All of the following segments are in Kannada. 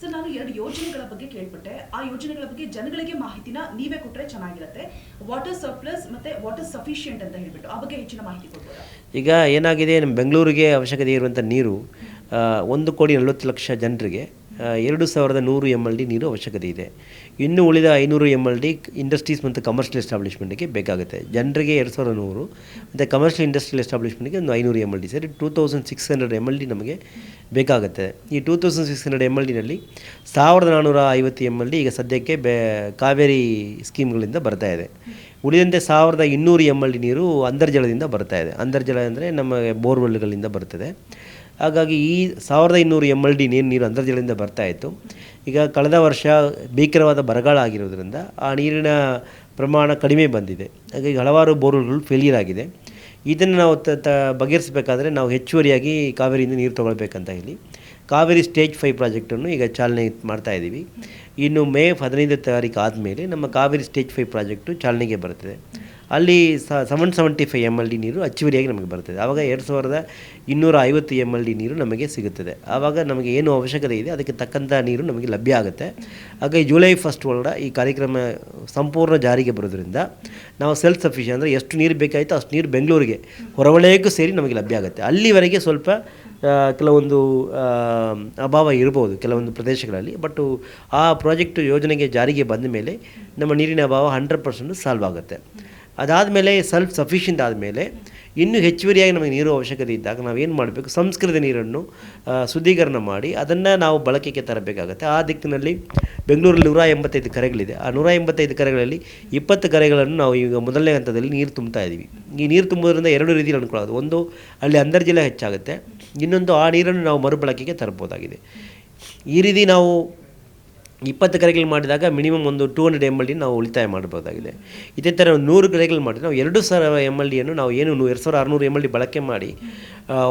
ಸರ್ ನಾನು ಎರಡು ಯೋಜನೆಗಳ ಬಗ್ಗೆ ಕೇಳ್ಪಟ್ಟೆ. ಆ ಯೋಜನೆಗಳ ಬಗ್ಗೆ ಜನಗಳಿಗೆ ಮಾಹಿತಿನ ನೀವೇ ಕೊಟ್ಟರೆ ಚೆನ್ನಾಗಿರುತ್ತೆ. ವಾಟರ್ ಸರ್ಪ್ಲಸ್ ಮತ್ತೆ ವಾಟರ್ ಸಫಿಷಿಯಂಟ್ ಅಂತ ಹೇಳಿಬಿಟ್ಟು ಆ ಬಗ್ಗೆ ಹೆಚ್ಚಿನ ಮಾಹಿತಿ ಕೊಡ್ಬೋದಾ? ಈಗ ಏನಾಗಿದೆ ನಮ್ಮ ಬೆಂಗಳೂರಿಗೆ ಅವಶ್ಯಕತೆ ಇರುವಂಥ ನೀರು ಒಂದು ಕೋಟಿ ನಲವತ್ತು ಲಕ್ಷ ಜನರಿಗೆ ಎರಡು ಸಾವಿರದ ನೂರು ಎಂ ಎಲ್ ಡಿ ನೀರು ಅವಶ್ಯಕತೆ ಇದೆ. ಇನ್ನು ಉಳಿದ ಐನೂರು ಎಂ ಎಲ್ ಡಿ ಇಂಡಸ್ಟ್ರೀಸ್ ಮತ್ತು ಕಮರ್ಷಿಯಲ್ ಎಸ್ಟಾಬ್ಲಿಷ್ಮೆಂಟ್ಗೆ ಬೇಕಾಗುತ್ತೆ. ಜನರಿಗೆ ಎರಡು ಸಾವಿರದ ನೂರು ಮತ್ತು ಕಮರ್ಷಿಯಲ್ ಇಂಡಸ್ಟ್ರಿಯಲ್ ಎಸ್ಟಾಬ್ಲಿಷ್ಮೆಂಟ್ಗೆ ಒಂದು ಐನೂರು ಎಂ ಎಲ್ ಡಿ ಸರಿ two thousand six hundred M L D ನಮಗೆ ಬೇಕಾಗುತ್ತೆ. ಈ two thousand six hundred M L ಡಿನಲ್ಲಿ ಸಾವಿರದ ನಾನ್ನೂರ ಐವತ್ತು ಎಂ ಎಲ್ ಡಿ ಈಗ ಸದ್ಯಕ್ಕೆ ಬೆ, ಕಾವೇರಿ ಸ್ಕೀಮ್ಗಳಿಂದ ಬರ್ತಾ ಇದೆ. ಉಳಿದಂತೆ ಸಾವಿರದ ಇನ್ನೂರು ಎಂ ಎಲ್ ಡಿ ನೀರು ಅಂತರ್ಜಲದಿಂದ ಬರ್ತಾ ಇದೆ. ಅಂತರ್ಜಲ ಅಂದರೆ ನಮಗೆ ಬೋರ್ವೆಲ್ಗಳಿಂದ ಬರ್ತದೆ. ಹಾಗಾಗಿ ಈ ಸಾವಿರದ ಇನ್ನೂರು ಎಂ ಎಲ್ ಡಿ ನೀರು ನೀರು ಅಂತರ್ಜಲದಿಂದ ಬರ್ತಾ ಇತ್ತು. ಈಗ ಕಳೆದ ವರ್ಷ ಭೀಕರವಾದ ಬರಗಾಲ ಆಗಿರೋದ್ರಿಂದ ಆ ನೀರಿನ ಪ್ರಮಾಣ ಕಡಿಮೆ ಬಂದಿದೆ. ಹಾಗಾಗಿ ಹಲವಾರು ಬೋರ್ವೆಲ್ಗಳು ಫೇಲಿಯರ್ ಆಗಿದೆ. ಇದನ್ನು ನಾವು ತ ತ, ಬಗೆಹರಿಸಬೇಕಾದ್ರೆ ನಾವು ಹೆಚ್ಚುವರಿಯಾಗಿ ಕಾವೇರಿಯಿಂದ ನೀರು ತೊಗೊಳ್ಬೇಕಂತ ಹೇಳಿ ಕಾವೇರಿ ಸ್ಟೇಜ್ ಫೈವ್ ಪ್ರಾಜೆಕ್ಟನ್ನು ಈಗ ಚಾಲನೆ ಮಾಡ್ತಾ ಇದ್ದೀವಿ. ಇನ್ನು ಮೇ ಹದಿನೈದು ತಾರೀಕು ಆದಮೇಲೆ ನಮ್ಮ ಕಾವೇರಿ ಸ್ಟೇಜ್ ಫೈವ್ ಪ್ರಾಜೆಕ್ಟು ಚಾಲನೆಗೆ ಬರ್ತದೆ. ಅಲ್ಲಿ seven seventy five M L D ನೀರು ಅಚ್ಚುವರಿಯಾಗಿ ನಮಗೆ ಬರ್ತದೆ ಆವಾಗ ಎರಡು ಸಾವಿರದ ಇನ್ನೂರ ಐವತ್ತು ಎಂ ಎಲ್ ಡಿ ನೀರು ನಮಗೆ ಸಿಗುತ್ತದೆ. ಆವಾಗ ನಮಗೆ ಏನು ಅವಶ್ಯಕತೆ ಇದೆ, ಅದಕ್ಕೆ ತಕ್ಕಂಥ ನೀರು ನಮಗೆ ಲಭ್ಯ ಆಗುತ್ತೆ. ಹಾಗಾಗಿ ಜುಲೈ ಫಸ್ಟ್ ಒಳಗಡೆ ಈ ಕಾರ್ಯಕ್ರಮ ಸಂಪೂರ್ಣ ಜಾರಿಗೆ ಬರೋದ್ರಿಂದ ನಾವು ಸೆಲ್ಫ್ ಸಫಿಷಿಯನ್ ಅಂದರೆ ಎಷ್ಟು ನೀರು ಬೇಕಾಯಿತು ಅಷ್ಟು ನೀರು ಬೆಂಗಳೂರಿಗೆ, ಹೊರವಲಯಕ್ಕೂ ಸೇರಿ ನಮಗೆ ಲಭ್ಯ ಆಗುತ್ತೆ. ಅಲ್ಲಿವರೆಗೆ ಸ್ವಲ್ಪ ಕೆಲವೊಂದು ಅಭಾವ ಇರ್ಬೋದು ಕೆಲವೊಂದು ಪ್ರದೇಶಗಳಲ್ಲಿ. ಬಟ್ ಆ ಪ್ರಾಜೆಕ್ಟ್ ಯೋಜನೆಗೆ ಜಾರಿಗೆ ಬಂದ ಮೇಲೆ ನಮ್ಮ ನೀರಿನ ಅಭಾವ ಹಂಡ್ರೆಡ್ ಪರ್ಸೆಂಟ್ ಸಾಲ್ವ್ ಆಗುತ್ತೆ. ಅದಾದಮೇಲೆ ಸೆಲ್ಫ್ ಸಫಿಷಿಯಂಟ್ ಆದಮೇಲೆ ಇನ್ನೂ ಹೆಚ್ಚುವರಿಯಾಗಿ ನಮಗೆ ನೀರು ಅವಶ್ಯಕತೆ ಇದ್ದಾಗ ನಾವೇನು ಮಾಡಬೇಕು? ಸಂಸ್ಕೃತ ನೀರನ್ನು ಶುದ್ಧೀಕರಣ ಮಾಡಿ ಅದನ್ನು ನಾವು ಬಳಕೆಗೆ ತರಬೇಕಾಗುತ್ತೆ. ಆ ದಿಕ್ಕಿನಲ್ಲಿ ಬೆಂಗಳೂರಲ್ಲಿ ನೂರ ಎಂಬತ್ತೈದು ಕರೆಗಳಿದೆ. ಆ ನೂರ ಎಂಬತ್ತೈದು ಕರೆಗಳಲ್ಲಿ ಇಪ್ಪತ್ತು ಕರೆಗಳನ್ನು ನಾವು ಈಗ ಮೊದಲನೇ ಹಂತದಲ್ಲಿ ನೀರು ತುಂಬ್ತಾ ಇದ್ದೀವಿ. ಈ ನೀರು ತುಂಬೋದ್ರಿಂದ ಎರಡು ರೀತಿಯಲ್ಲಿ ಅನುಕೂಲ ಒಂದು, ಅಲ್ಲಿ ಅಂತರ್ಜಲ ಹೆಚ್ಚಾಗುತ್ತೆ. ಇನ್ನೊಂದು, ಆ ನೀರನ್ನು ನಾವು ಮರುಬಳಕೆಗೆ ತರಬಹುದಾಗಿದೆ. ಈ ರೀತಿ ನಾವು ಇಪ್ಪತ್ತು ಕರೆಗಳು ಮಾಡಿದಾಗ ಮಿನಿಮಮ್ ಒಂದು two hundred M L D ನಾವು ಉಳಿತಾಯ ಮಾಡ್ಬೋದಾಗಿದೆ. ಇದೇ ಥರ ನೂರು ಕರೆಗಳು ಮಾಡಿದ್ರೆ ನಾವು ಎರಡು ಸಾವಿರ ಎಂ ಎಲ್ ಡಿಯನ್ನು ನಾವು ಏನು ಎರಡು ಸಾವಿರ ಆರುನೂರು ಎಂ ಎಲ್ ಡಿ ಬಳಕೆ ಮಾಡಿ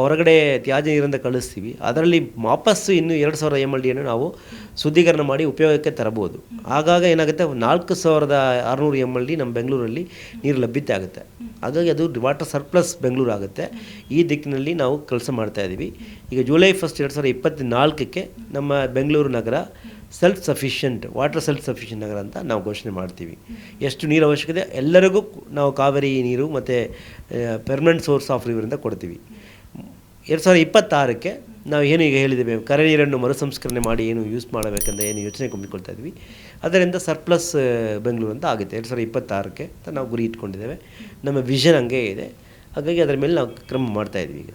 ಹೊರಗಡೆ ತ್ಯಾಜ್ಯ ನೀರಿಂದ ಕಳಿಸ್ತೀವಿ. ಅದರಲ್ಲಿ ವಾಪಸ್ಸು ಇನ್ನೂ ಎರಡು ಸಾವಿರ ಎಂ ಎಲ್ ಡಿಯನ್ನು ನಾವು ಶುದ್ಧೀಕರಣ ಮಾಡಿ ಉಪಯೋಗಕ್ಕೆ ತರಬಹುದು. ಆಗಾಗ ಏನಾಗುತ್ತೆ? ನಾಲ್ಕು ಸಾವಿರದ ಆರುನೂರು ಎಂ ಎಲ್ ಡಿ ನಮ್ಮ ಬೆಂಗಳೂರಲ್ಲಿ ನೀರು ಲಭ್ಯತೆ ಆಗುತ್ತೆ. ಹಾಗಾಗಿ ಅದು ವಾಟರ್ ಸರ್ಪ್ಲಸ್ ಬೆಂಗಳೂರು ಆಗುತ್ತೆ. ಈ ದಿಕ್ಕಿನಲ್ಲಿ ನಾವು ಕೆಲಸ ಮಾಡ್ತಾ ಇದ್ದೀವಿ ಈಗ ಜುಲೈ ಫಸ್ಟ್ ಎರಡು ಸಾವಿರದ ಇಪ್ಪತ್ತ್ನಾಲ್ಕಕ್ಕೆ ನಮ್ಮ ಬೆಂಗಳೂರು ನಗರ self sufficient water self sufficient ನಗರ ಅಂತ ನಾವು ಘೋಷಣೆ ಮಾಡ್ತೀವಿ. ಎಷ್ಟು ನೀರು ಅವಶ್ಯಕತೆ ಎಲ್ಲರಿಗೂ ನಾವು ಕಾವೇರಿ ನೀರು ಮತ್ತು ಪರ್ಮನೆಂಟ್ ಸೋರ್ಸ್ ಆಫ್ ರಿವರಿಂದ ಕೊಡ್ತೀವಿ. ಎರಡು ಸಾವಿರದ ಇಪ್ಪತ್ತಾರಕ್ಕೆ ನಾವು ಏನು ಈಗ ಹೇಳಿದ್ದೇವೆ? ಕರೆ ನೀರನ್ನು ಮರುಸಂಸ್ಕರಣೆ ಮಾಡಿ ಏನು ಯೂಸ್ ಮಾಡಬೇಕಂತ ಏನು ಯೋಚನೆ ಕುಂಬಿಕೊಳ್ತಾ ಇದ್ವಿ. ಅದರಿಂದ ಸರ್ಪ್ಲಸ್ ಬೆಂಗಳೂರು ಅಂತ ಆಗುತ್ತೆ. ಎರಡು ಸಾವಿರದ ಇಪ್ಪತ್ತಾರಕ್ಕೆ ಅಂತ ನಾವು ಗುರಿ ಇಟ್ಕೊಂಡಿದ್ದೇವೆ. ನಮ್ಮ ವಿಷನ್ ಹಂಗೆ ಇದೆ. ಹಾಗಾಗಿ ಅದರ ಮೇಲೆ ನಾವು ಕ್ರಮ ಮಾಡ್ತಾಯಿದ್ವಿ ಈಗ.